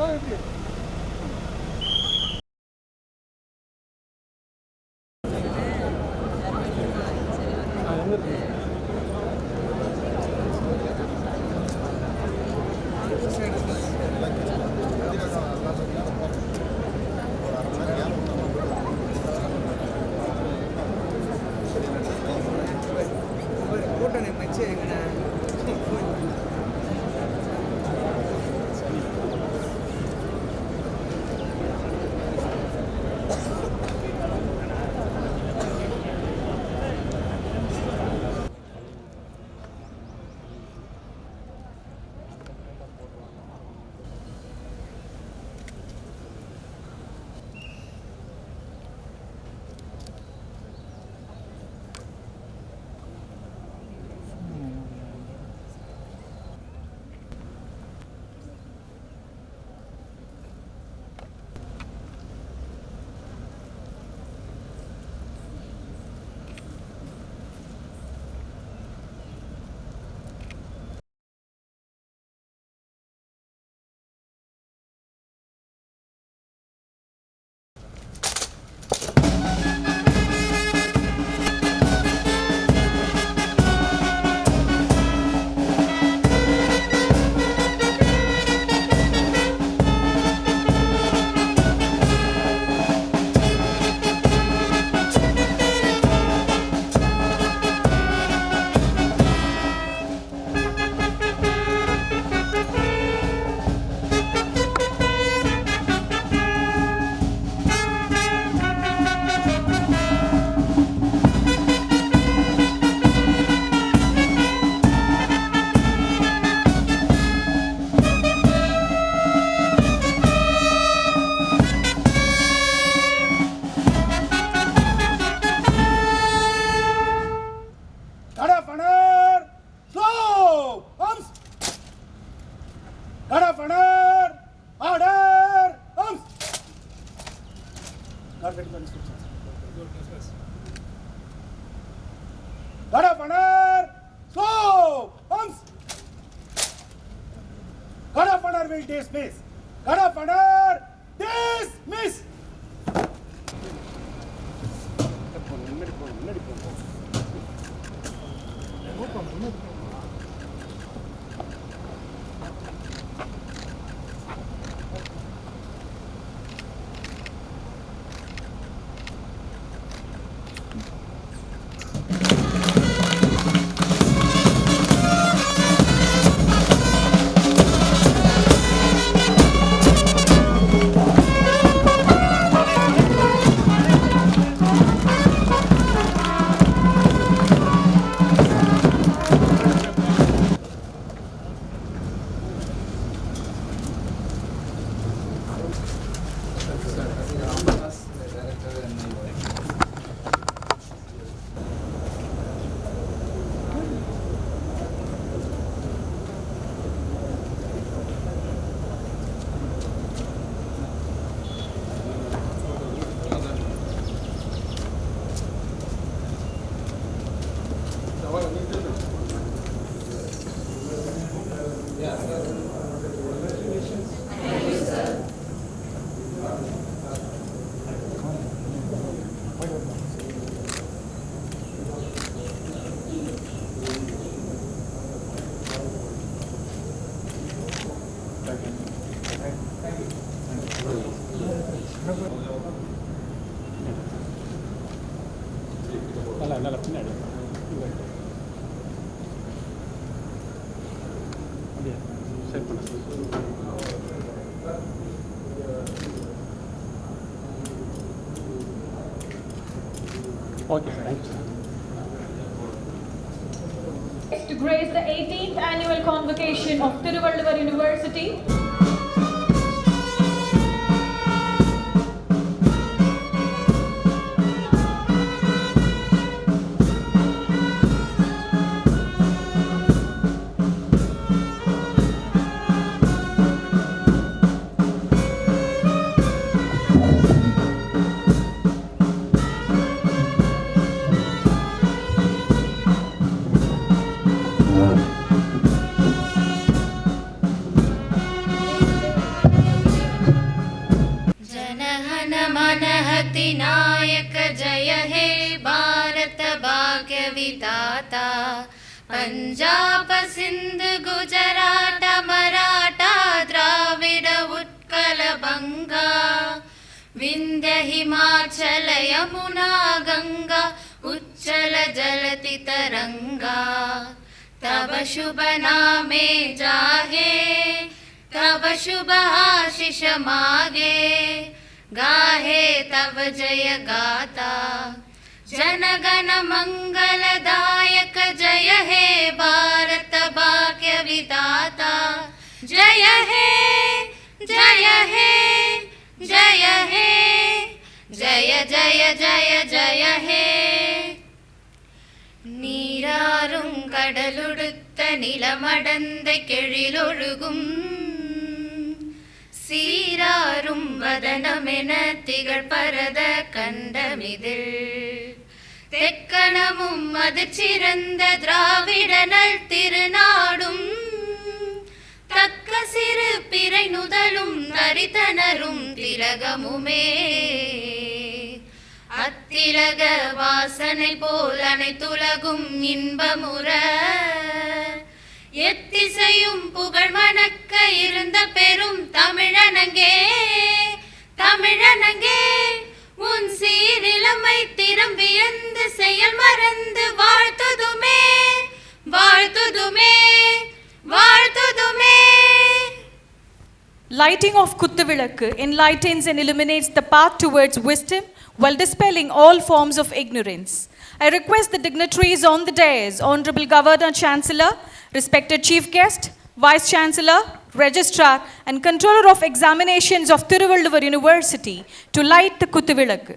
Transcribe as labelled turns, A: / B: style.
A: kadar
B: öpüyorum. technical instructions. Lot of honor. So. God of honor will dismiss. God of honor.
C: நல்லா நல்லா பின்னாடி அப்படியே சரி பண்ண okay sir thank you sir
D: to grace the 18th annual convocation of Tiruvalluvar University.
E: Punjab Sindh Gujarat Maratha Dravid Utkal Banga. Vindhya Himachal Yamuna Ganga उच्चल जलति तरङ्गा तव शुभ नामे जागे तव शुभ आशिष मागे। गाहे तव जय गाता जनगण मङ्गलदायक जय हे भारत भाग्य विधाता जय हे जय हे जय हे जय जय जय जय हे நீராறும் கடலுடுத்த நிலமடந்த கெழிலொழுகும் சீராறும் வதனமென திகழ் பரத கண்டமிதில் தெக்கணமும் அது சிறந்த திராவிடனல் திருநாடும். தக்க சிறு பிறை நுதலும் தரித்தனரும் திலகமுமே. அத்திலக வாசனை போல் அனைத்துலகும் இன்பமுற. எத்திசையும் புகழ் மணக்க இருந்த பெரும் தமிழனங்கே தமிழனங்கே. The
D: lighting of Kuttuvilakku enlightens and illuminates the path towards wisdom while dispelling all forms of ignorance. I request the dignitaries on the dais, Honorable Governor Chancellor, respected Chief Guest, Vice Chancellor, Registrar, and Controller of Examinations of Thiruvalluvar University to light the Kuttuvilakku.